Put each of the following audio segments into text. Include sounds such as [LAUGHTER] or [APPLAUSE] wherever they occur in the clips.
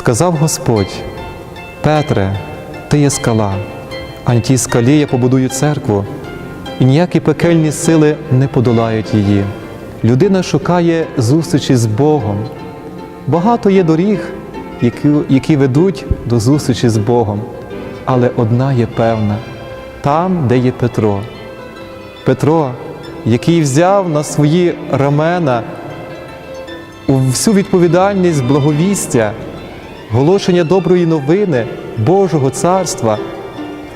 Сказав Господь, Петре, ти є скала, а на тій скалі я побудую церкву, і ніякі пекельні сили не подолають її. Людина шукає зустрічі з Богом. Багато є доріг, які, які ведуть до зустрічі з Богом, але одна є певна там, де є Петро. Петро, який взяв на свої рамена всю відповідальність благовістя, голошення доброї новини Божого царства,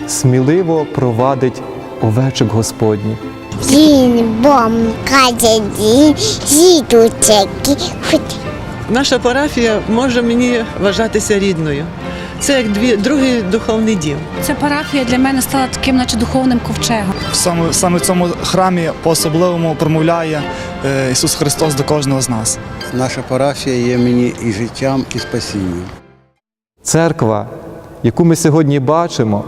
сміливо провадить овечок хоч Наша парафія може мені вважатися рідною. Це як дві, другий духовний дім. Ця парафія для мене стала таким, наче духовним ковчегом. Саме, саме в цьому храмі по-особливому промовляє е, Ісус Христос до кожного з нас. Наша парафія є мені і життям, і спасінням. Церква, яку ми сьогодні бачимо,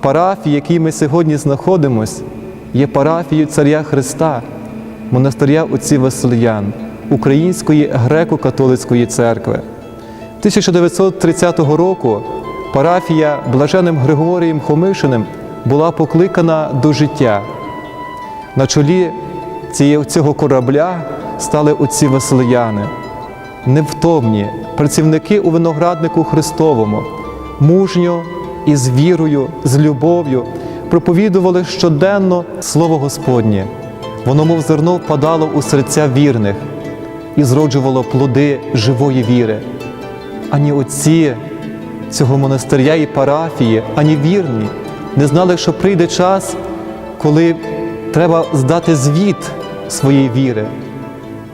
парафія, в якій ми сьогодні знаходимось, є парафією Царя Христа, монастиря отців Васильян, Української греко-католицької церкви. 1930 року парафія блаженним Григорієм Хомишиним була покликана до життя. На чолі цього корабля стали отці Васильяни невтомні працівники у винограднику Христовому, мужньо і з вірою, з любов'ю проповідували щоденно Слово Господнє. Воно, мов зерно, впадало у серця вірних і зроджувало плоди живої віри. Ані отці цього монастиря і парафії, ані вірні не знали, що прийде час, коли треба здати звіт своєї віри.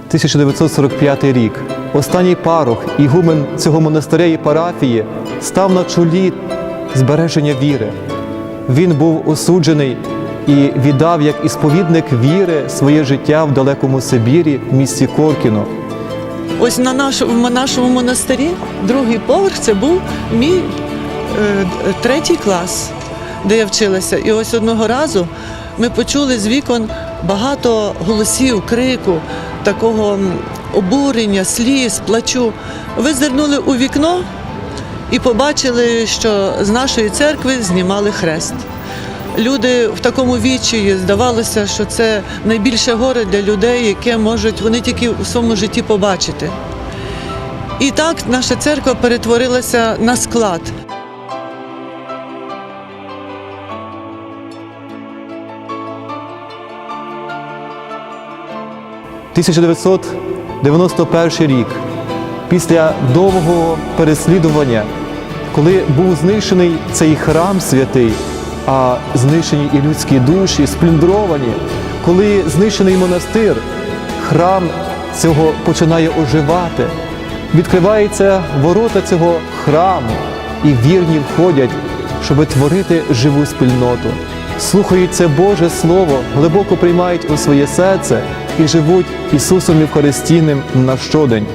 1945 рік. Останній парох, ігумен цього монастиря і парафії, став на чолі збереження віри. Він був осуджений і віддав як ісповідник віри своє життя в далекому Сибірі, в місті Коркіно. Ось на нашому, в нашому монастирі другий поверх це був мій е, третій клас, де я вчилася. І ось одного разу ми почули з вікон багато голосів, крику, такого обурення, сліз, плачу. Визирнули у вікно і побачили, що з нашої церкви знімали хрест. Люди в такому відчаї здавалося, що це найбільше горе для людей, яке можуть вони тільки у своєму житті побачити. І так наша церква перетворилася на склад. – 1991 рік, після довгого переслідування, коли був знищений цей храм святий, а знищені і людські душі, сплюндровані, коли знищений монастир, храм цього починає оживати, відкриваються ворота цього храму, і вірні входять, щоб творити живу спільноту. Слухають це Боже Слово, глибоко приймають у своє серце і живуть Ісусом Євхаристійним на щодень.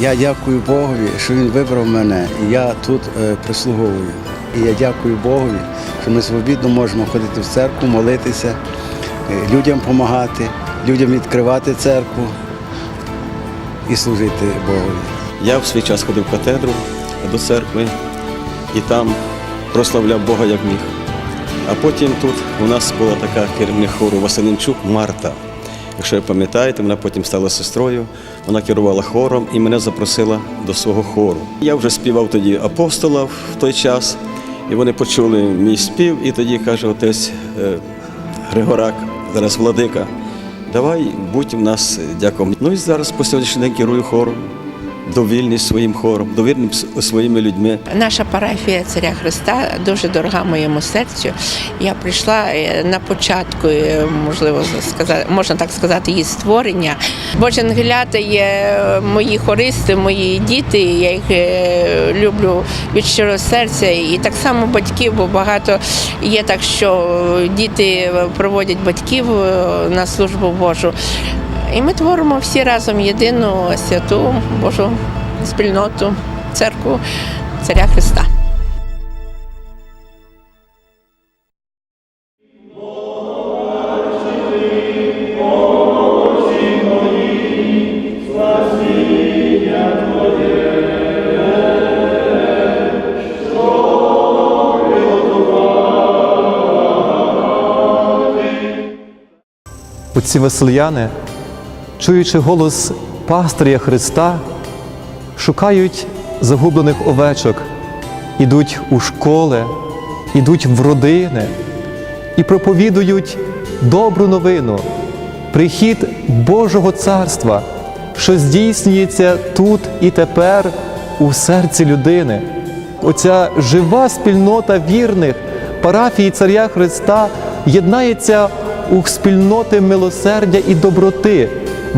Я дякую Богові, що Він вибрав мене, і я тут е, прислуговую. І я дякую Богові, що ми свобідно можемо ходити в церкву, молитися, е, людям допомагати, людям відкривати церкву і служити Богові. Я в свій час ходив в катедру до церкви і там прославляв Бога як міг. А потім тут у нас була така керівник хору Василенчук Марта. Якщо ви пам'ятаєте, вона потім стала сестрою, вона керувала хором і мене запросила до свого хору. Я вже співав тоді апостола в той час, і вони почули мій спів, і тоді каже отець е, Григорак, зараз владика, давай будь у нас дяком. Ну і зараз по сьогоднішній день керую хором, довільний своїм хором, довірним своїми людьми. Наша парафія Царя Христа дуже дорога моєму серцю. Я прийшла е, на початку, е, можливо, сказати, можна так сказати, її створення. Божі ангелята є е, мої хористи, мої діти. Я їх люблю від щирого серця. І так само батьків, бо багато є так, що діти проводять батьків на службу Божу. І ми творимо всі разом єдину святу Божу спільноту, церкву Царя Христа. Ці веслияни чуючи голос пастиря Христа, шукають загублених овечок, ідуть у школи, ідуть в родини і проповідують добру новину, прихід Божого Царства, що здійснюється тут і тепер у серці людини. Оця жива спільнота вірних парафії Царя Христа єднається у спільноти милосердя і доброти.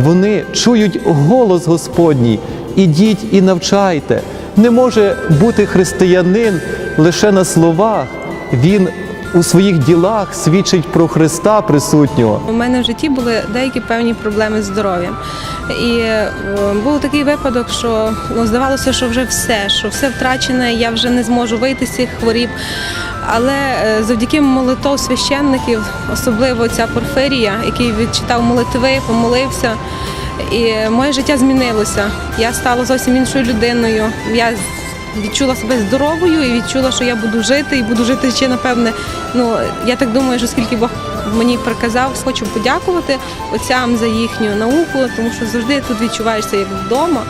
Вони чують голос Господній. Ідіть і навчайте. Не може бути християнин лише на словах. Він у своїх ділах свідчить про Христа присутнього. У мене в житті були деякі певні проблеми з здоров'ям. І е, був такий випадок, що ну, здавалося, що вже все, що все втрачене, я вже не зможу вийти з цих хворіб. Але е, завдяки молитов священників, особливо ця Порфирія, який відчитав молитви, помолився. І моє життя змінилося. Я стала зовсім іншою людиною. Я відчула себе здоровою і відчула, що я буду жити і буду жити ще напевне. Ну я так думаю, що скільки Бог мені приказав, хочу подякувати отцям за їхню науку, тому що завжди тут відчуваєшся як вдома.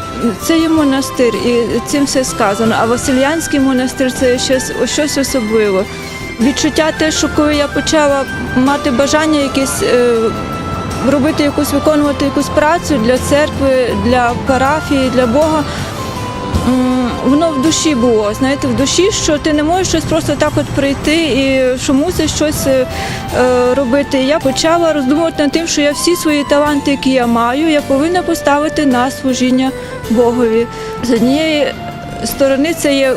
Це є монастир, і цим все сказано. А Васильянський монастир це щось, щось особливе. Відчуття те, що коли я почала мати бажання якесь е, робити якусь, виконувати якусь працю для церкви, для парафії, для Бога. Воно в душі було, знаєте, в душі, що ти не можеш щось просто так от прийти і що мусиш щось е, е, робити. Я почала роздумувати над тим, що я всі свої таланти, які я маю, я повинна поставити на служіння Богові. З однієї сторони, це є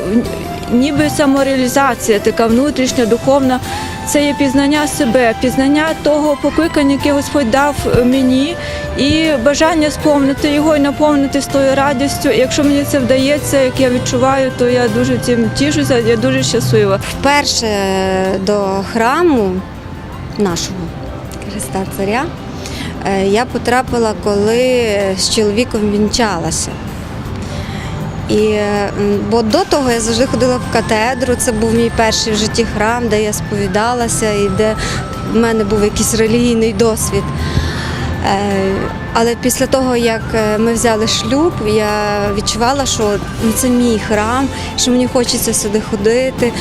ніби самореалізація, така внутрішня, духовна. Це є пізнання себе, пізнання того покликання, яке Господь дав мені, і бажання сповнити його і наповнити з тою радістю. І якщо мені це вдається, як я відчуваю, то я дуже цим тішуся, я дуже щаслива. Вперше до храму нашого Христа Царя е, я потрапила, коли з чоловіком вінчалася. І, е, бо до того я завжди ходила в катедру, це був мій перший в житті храм, де я сповідалася і де в мене був якийсь релігійний досвід. Е, Але після того, як е, ми взяли шлюб, я відчувала, що ну, це мій храм, що мені хочеться сюди ходити.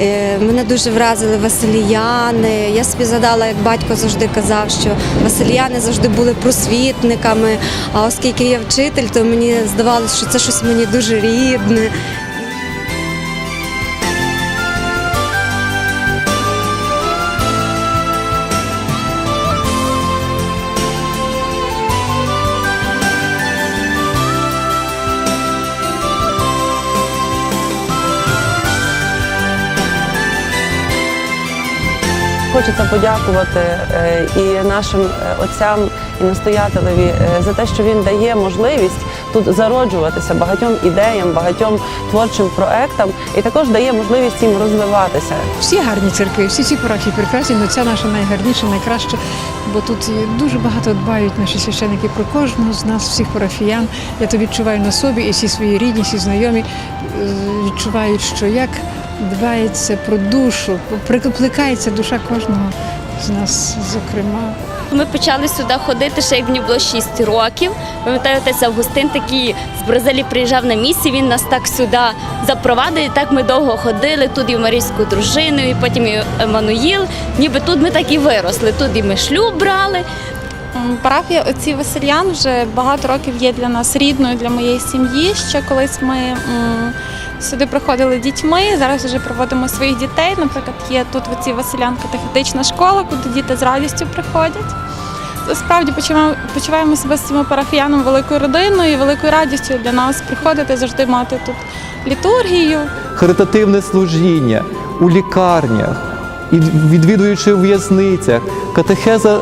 Е, Мене дуже вразили василіяни. Я собі згадала, як батько завжди казав, що василіяни завжди були просвітниками. А оскільки я вчитель, то мені здавалося, що це щось мені дуже рідне. Хочеться подякувати е, і нашим е, отцям і настоятелеві е, за те, що він дає можливість тут зароджуватися багатьом ідеям, багатьом творчим проектам, і також дає можливість їм розвиватися. Всі гарні церкви, всі ці парафії прекрасні, але ця наша найгарніша, найкраща, бо тут дуже багато дбають наші священники про кожного з нас, всіх парафіян. Я то відчуваю на собі, і всі свої рідні, всі знайомі відчувають, що як дбається про душу, прикликається душа кожного з нас, зокрема. Ми почали сюди ходити, ще як мені було 6 років. Пам'ятаю, отець Августин такий з Бразилії приїжджав на місці, він нас так сюди запровадив. І так ми довго ходили, тут і в Марійську дружину, і потім і Еммануїл. Ніби тут ми так і виросли. Тут і ми шлюб брали. Парафія отці Васильян вже багато років є для нас рідною для моєї сім'ї. Ще колись ми сюди приходили дітьми. Зараз вже проводимо своїх дітей. Наприклад, є тут в отці Василян катехетична школа, куди діти з радістю приходять. Справді почуваємо, себе з цими парафіянами великою родиною і великою радістю для нас приходити завжди мати тут літургію. Харитативне служіння у лікарнях, відвідуючи у в'язницях, катехеза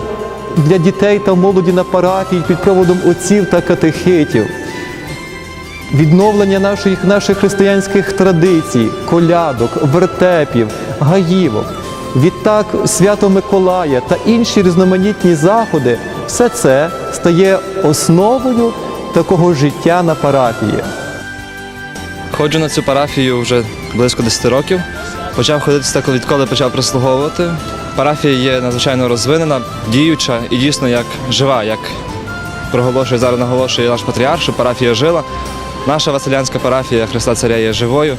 для дітей та молоді на парафії під проводом отців та катехетів. Відновлення наших, наших християнських традицій, колядок, вертепів, гаївок. Відтак свято Миколая та інші різноманітні заходи все це стає основою такого життя на парафії. Ходжу на цю парафію вже близько 10 років. Почав ходити так, відколи почав прислуговувати. Парафія є надзвичайно розвинена, діюча і дійсно як жива, як проголошує зараз наголошує наш патріарх, що парафія жила. Наша Василянська парафія Христа Царя є живою.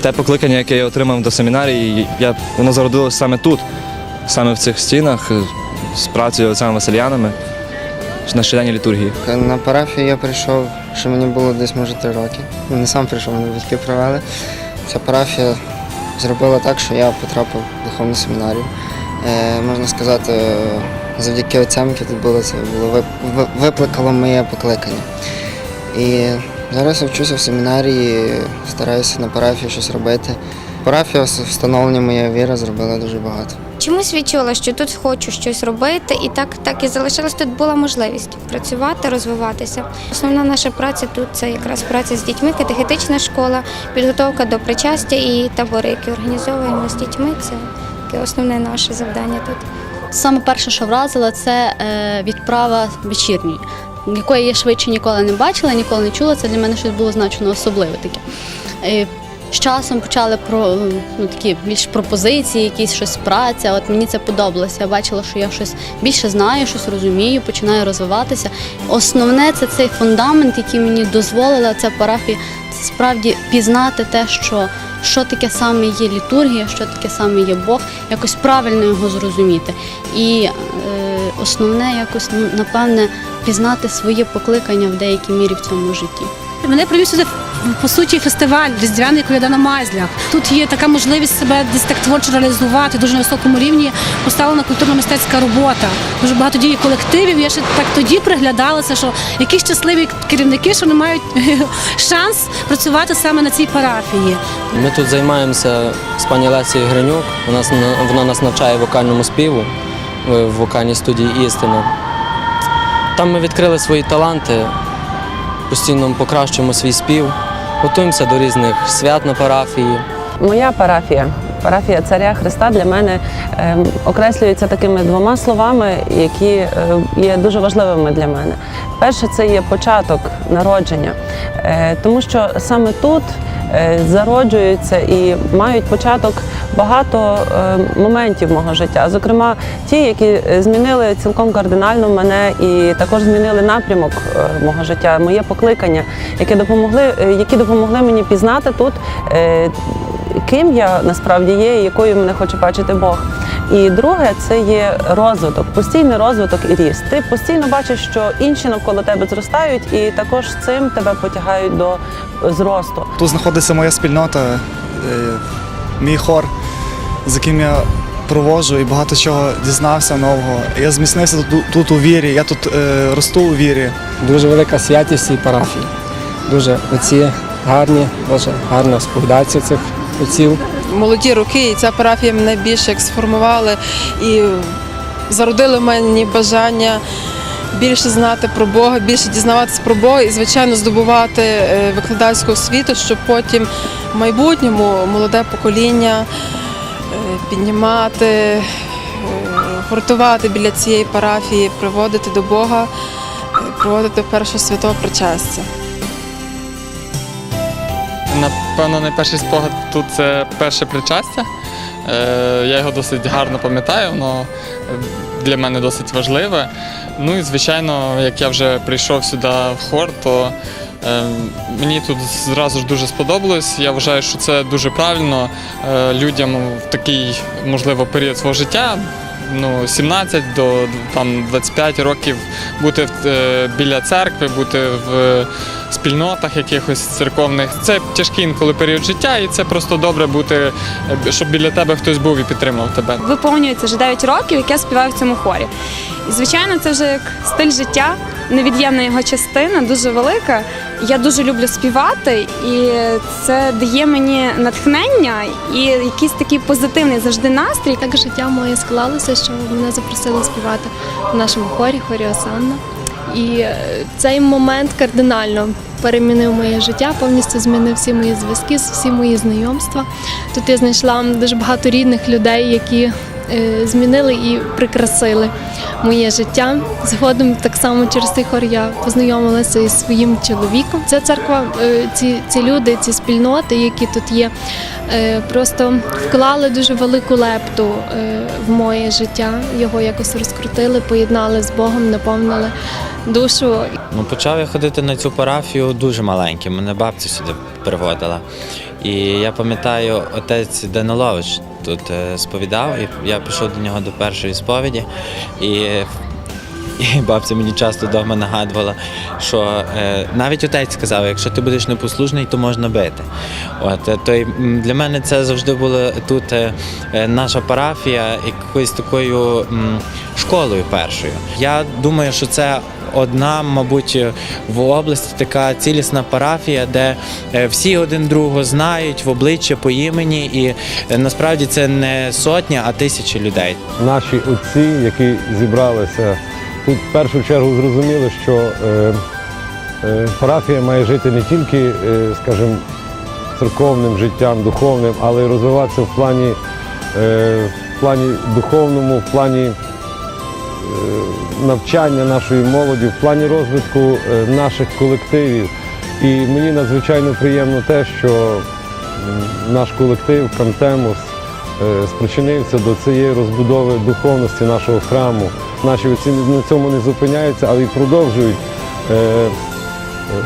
Те покликання, яке я отримав до семінарії, я, воно зародилось саме тут, саме в цих стінах, е, з працею отцями Василянами на щоденній літургії. На парафію я прийшов, що мені було десь може три роки. Ну, Не сам прийшов, мене батьки привели. Ця парафія зробила так, що я потрапив в духовну семінарію. Е, можна сказати, завдяки отцям, які тут були, це було викликало моє покликання. І зараз я вчуся в семінарії, стараюся на парафії щось робити. Парафія встановлення моєї віри зробила дуже багато. Чомусь відчула, що тут хочу щось робити, і так, так і залишилось. Тут була можливість працювати, розвиватися. Основна наша праця тут це якраз праця з дітьми, катехетична школа, підготовка до причастя і табори, які організовуємо з дітьми. Це таке основне наше завдання тут. Саме перше, що вразило, це е, відправа вечірньої, якої я швидше ніколи не бачила, ніколи не чула. Це для мене щось було значно особливе таке. Е, з часом почали про ну, такі більш пропозиції, якісь щось праця. От мені це подобалося. Я бачила, що я щось більше знаю, щось розумію, починаю розвиватися. Основне це цей фундамент, який мені дозволила ця парафія, це справді пізнати те, що, що таке саме є літургія, що таке саме є Бог, якось правильно його зрозуміти. І е, основне якось напевне пізнати своє покликання в деякій мірі в цьому житті. Мене привів сюди по суті фестиваль різдвяний коляда на Майзлях. Тут є така можливість себе десь так творчо реалізувати, дуже на високому рівні поставлена культурно-мистецька робота. Дуже багато діє колективів. Я ще так тоді приглядалася, що які щасливі керівники, що не мають [LAUGHS] шанс працювати саме на цій парафії. Ми тут займаємося з пані Лесією Гринюк. Вона, вона нас навчає вокальному співу в в вокальній студії Істина. Там ми відкрили свої таланти, постійно покращуємо свій спів, готуємося до різних свят на парафії. Моя парафія, парафія Царя Христа для мене е, окреслюється такими двома словами, які е, є дуже важливими для мене. Перше, це є початок народження, е, тому що саме тут зароджуються і мають початок багато е, моментів мого життя. Зокрема, ті, які е, змінили цілком кардинально мене і також змінили напрямок е, мого життя, моє покликання, які допомогли, е, які допомогли мені пізнати тут. е, Ким я насправді є і якою мене хоче бачити Бог. І друге це є розвиток, постійний розвиток і ріст. Ти постійно бачиш, що інші навколо тебе зростають, і також цим тебе потягають до зросту. Тут знаходиться моя спільнота, е, мій хор, з яким я проводжу і багато чого дізнався нового. Я зміцнився тут, тут у вірі, я тут е, росту у вірі. Дуже велика святість цій парафії. Дуже оці гарні, дуже гарна сповідація цих отців. Молоді роки, і ця парафія мене більше як сформували і зародили в мені бажання більше знати про Бога, більше дізнаватися про Бога і, звичайно, здобувати е, викладацьку освіту, щоб потім в майбутньому молоде покоління е, піднімати, е, гуртувати біля цієї парафії, приводити до Бога, приводити першого святого причастя. Напевно, найперший спогад тут це перше причастя. Е, Я його досить гарно пам'ятаю, воно для мене досить важливе. Ну і звичайно, як я вже прийшов сюди в хор, то е, мені тут зразу ж дуже сподобалось. Я вважаю, що це дуже правильно е, людям в такий, можливо, період свого життя. Ну, 17 до там, 25 років бути біля церкви, бути в спільнотах якихось церковних. Це тяжкий інколи період життя, і це просто добре бути, е, щоб біля тебе хтось був і підтримав тебе. Виповнюється вже 9 років, як я співаю в цьому хорі. І звичайно, це вже як стиль життя, невід'ємна його частина, дуже велика. Я дуже люблю співати, і це дає мені натхнення і якийсь такий позитивний завжди настрій. Так життя моє склалося, що мене запросили співати в нашому хорі, хорі Осанна. І е, цей момент кардинально перемінив моє життя, повністю змінив всі мої зв'язки, всі мої знайомства. Тут я знайшла дуже багато рідних людей, які змінили і прикрасили моє життя. Згодом так само через цей хор я познайомилася із своїм чоловіком. Ця церква, е, ці, ці люди, ці спільноти, які тут є, е, просто вклали дуже велику лепту е, в моє життя. Його якось розкрутили, поєднали з Богом, наповнили душу Ну, почав я ходити на цю парафію дуже маленьким. Мене бабця сюди приводила. І я пам'ятаю, отець Данилович тут е, сповідав, і я пішов до нього до першої сповіді. І [LAUGHS] і бабця мені часто вдома нагадувала, що е, навіть отець сказав, якщо ти будеш непослушний, то можна бити. От, е, то й, для мене це завжди була тут е, е, наша парафія якоюсь такою м, школою першою. Я думаю, що це одна, мабуть, в області така цілісна парафія, де е, всі один другого знають в обличчя по імені, і е, насправді це не сотня, а тисячі людей. наші отці, які зібралися тут, в першу чергу зрозуміли, що е, парафія має жити не тільки, скажімо, церковним життям, духовним, але й розвиватися в плані, в плані духовному, в плані навчання нашої молоді, в плані розвитку е, наших колективів. І мені надзвичайно приємно те, що наш колектив Кантемус е, спричинився до цієї розбудови духовності нашого храму. Наші отці на цьому не зупиняються, але й продовжують, е,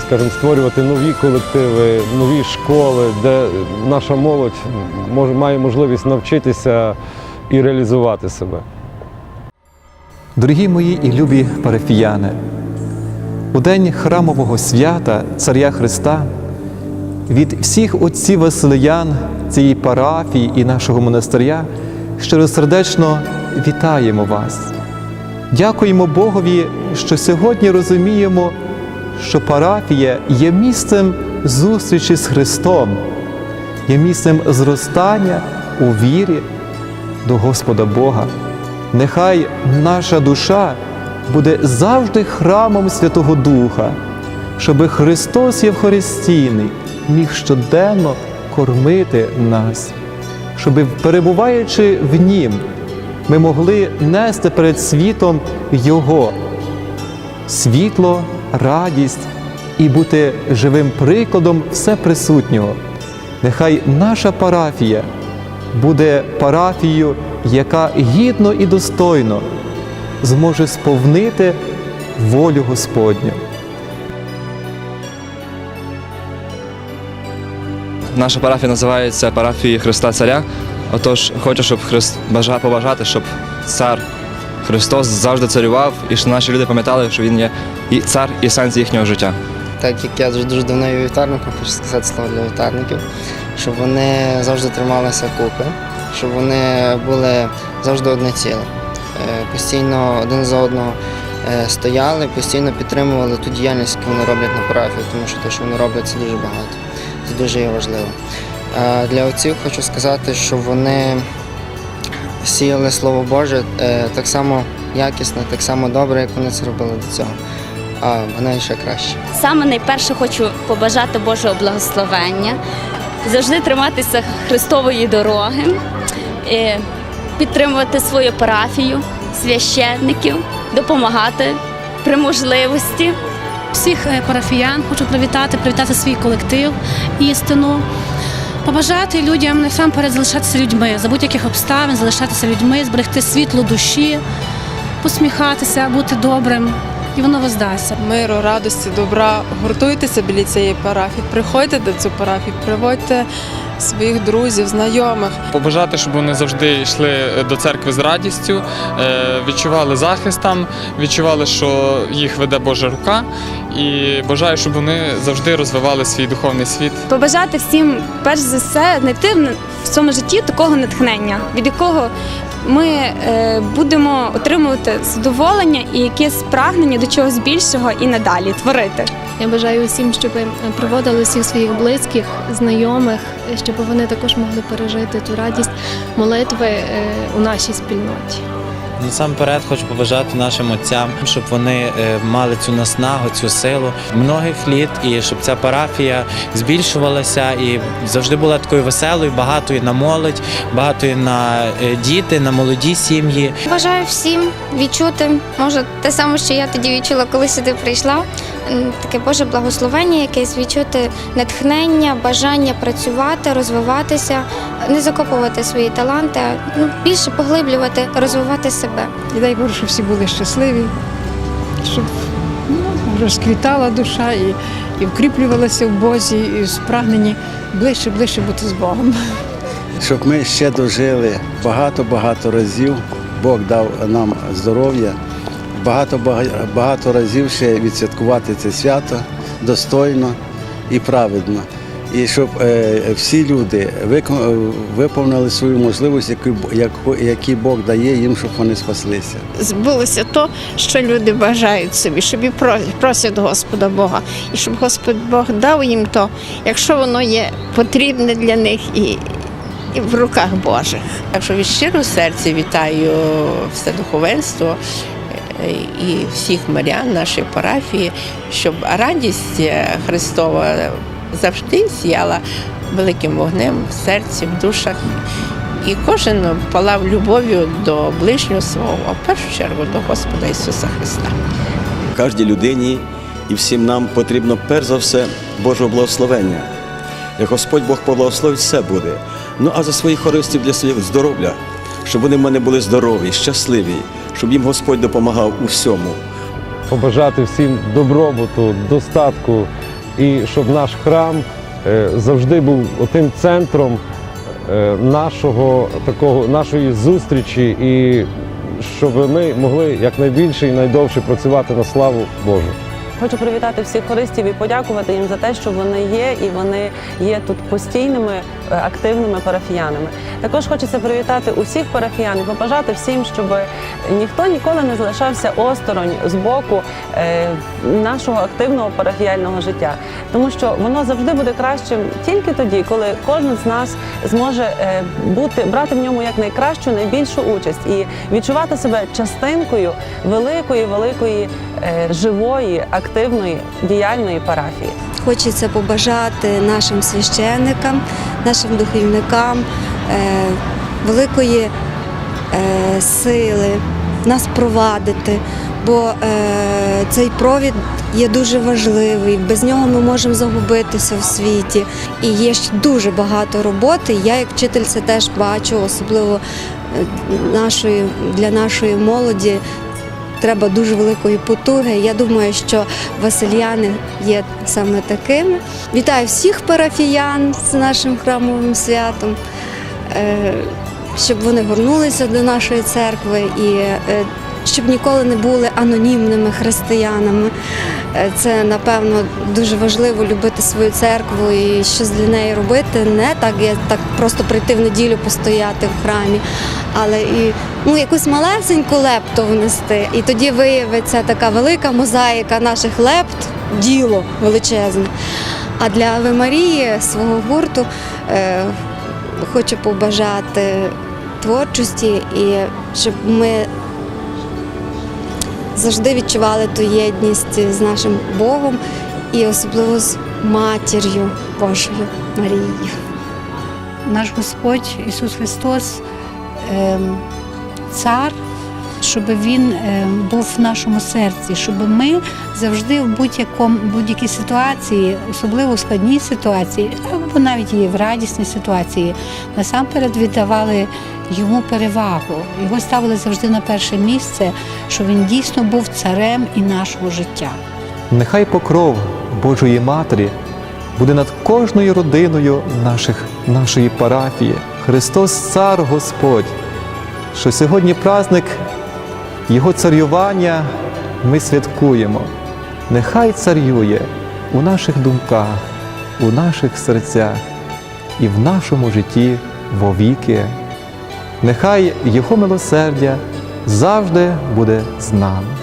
скажімо, створювати нові колективи, нові школи, де наша молодь має можливість навчитися і реалізувати себе. Дорогі мої і любі парафіяни, у день храмового свята Царя Христа від всіх отців Василиян цієї парафії і нашого монастиря щиросердечно вітаємо вас. Дякуємо Богові, що сьогодні розуміємо, що парафія є місцем зустрічі з Христом, є місцем зростання у вірі до Господа Бога. Нехай наша душа буде завжди храмом Святого Духа, щоби Христос Євхаристійний міг щоденно кормити нас, щоби, перебуваючи в Нім, ми могли нести перед світом Його світло, радість і бути живим прикладом всеприсутнього. Нехай наша парафія буде парафією, яка гідно і достойно зможе сповнити волю Господню. Наша парафія називається парафією Христа Царя. Отож, хочу, щоб Христ бажа побажати, щоб цар Христос завжди царював, і щоб наші люди пам'ятали, що він є і цар, і сенс їхнього життя. Так як я дуже дуже давно є вівтарником, хочу сказати слово для вівтарників, щоб вони завжди трималися купи, щоб вони були завжди одне ціле. Е, Постійно один за одного е, стояли, постійно підтримували ту діяльність, яку вони роблять на парафії, тому що те, що вони роблять, це дуже багато. Це дуже є важливо. Е, Для отців хочу сказати, що вони сіяли Слово Боже так само якісно, так само добре, як вони це робили до цього. А вона ще краще. Саме найперше хочу побажати Божого благословення, завжди триматися Христової дороги, підтримувати свою парафію, священників, допомагати при можливості. всіх е, парафіян хочу привітати, привітати свій колектив, істину. Побажати людям насамперед залишатися людьми, за будь-яких обставин, залишатися людьми, зберегти світло душі, посміхатися, бути добрим, і воно воздасться. Миру, радості, добра. Гуртуйтеся біля цієї парафії, приходьте до цю парафію, приводьте своїх друзів, знайомих. Побажати, щоб вони завжди йшли до церкви з радістю, е, відчували захист там, відчували, що їх веде Божа рука, і бажаю, щоб вони завжди розвивали свій духовний світ. Побажати всім, перш за все, знайти в- в цьому житті такого натхнення, від якого ми е, будемо отримувати задоволення і якесь прагнення до чогось більшого і надалі творити. Я бажаю усім, щоб проводили всіх своїх близьких, знайомих, щоб вони також могли пережити ту радість молитви е, у нашій спільноті. Насамперед хочу побажати нашим отцям, щоб вони е, мали цю наснагу, цю силу многих літ, і щоб ця парафія збільшувалася і завжди була такою веселою, багатою на молодь, багатою на е, діти, на молоді сім'ї. Бажаю всім відчути, може, те саме, що я тоді відчула, коли сюди прийшла. М, Таке Боже благословення, якесь відчути натхнення, бажання працювати, розвиватися, не закопувати свої таланти, а ну, більше поглиблювати, розвивати себе. І дай Боже, щоб всі були щасливі, щоб ну, розквітала душа і, і вкріплювалася в Бозі, і спрагнені ближче, ближче бути з Богом. Щоб ми ще дожили багато-багато разів. Бог дав нам здоров'я, багато багато разів ще відсвяткувати це свято достойно і праведно. І щоб е, всі люди виповнили свою можливість, яку, яку, які Бог дає їм, щоб вони спаслися. Збулося то, що люди бажають собі, щоб і просять Господа Бога, і щоб Господь Бог дав їм то, якщо воно є потрібне для них і, і в руках Божих. Так що від щирого серця вітаю все духовенство і всіх мирян нашої парафії, щоб радість е, Христова завжди сіяла великим вогнем в серці, в душах. І кожен палав любов'ю до ближнього свого, а в першу чергу до Господа Ісуса Христа. Кожній людині і всім нам потрібно перш за все Божого благословення. Як Господь Бог поблагословить, все буде. Ну а за своїх хористів для своїх здоров'я, щоб вони в мене були здорові, щасливі, щоб їм Господь допомагав у всьому. побажати всім добробуту, достатку і щоб наш храм е, завжди був отим центром е, нашого такого нашої зустрічі, і щоб ми могли якнайбільше і найдовше працювати на славу Божу. Хочу привітати всіх хористів і подякувати їм за те, що вони є, і вони є тут постійними е, активними парафіянами. Також хочеться привітати усіх парафіян і побажати всім, щоб ніхто ніколи не залишався осторонь з боку е, нашого активного парафіяльного життя, тому що воно завжди буде кращим тільки тоді, коли кожен з нас зможе е, бути брати в ньому як найкращу, найбільшу участь і відчувати себе частинкою великої, великої живої, активної, діяльної парафії. Хочеться побажати нашим священникам, нашим духовникам е, великої е, сили нас провадити, бо е, цей провід є дуже важливий. Без нього ми можемо загубитися в світі. І є ще дуже багато роботи. Я, як вчитель, це теж бачу, особливо е, нашої, для нашої молоді. Треба дуже великої потуги. Я думаю, що Васильяни є саме такими. Вітаю всіх парафіян з нашим храмовим святом, е, щоб вони горнулися до нашої церкви і е, щоб ніколи не були анонімними християнами. Е, Це напевно дуже важливо любити свою церкву і щось для неї робити. Не так як так просто прийти в неділю постояти в храмі, але і ну якусь малесеньку лепту внести. І тоді виявиться така велика мозаїка наших лепт, діло величезне. А для Ави Марії свого гурту е, хочу побажати творчості і щоб ми завжди відчували ту єдність з нашим Богом і особливо з матір'ю Божою Марією. наш Господь Ісус Христос ем, цар, щоб Він ем, був в нашому серці, щоб ми завжди в будь-якому будь-якій ситуації, особливо в складній ситуації, або навіть і в радісній ситуації, насамперед віддавали йому перевагу. Його ставили завжди на перше місце, що він дійсно був царем і нашого життя. Нехай покров Божої Матері буде над кожною родиною наших, нашої парафії. Христос Цар Господь, що сьогодні праздник Його царювання ми святкуємо. Нехай царює у наших думках, у наших серцях і в нашому житті вовіки. Нехай Його милосердя завжди буде з нами.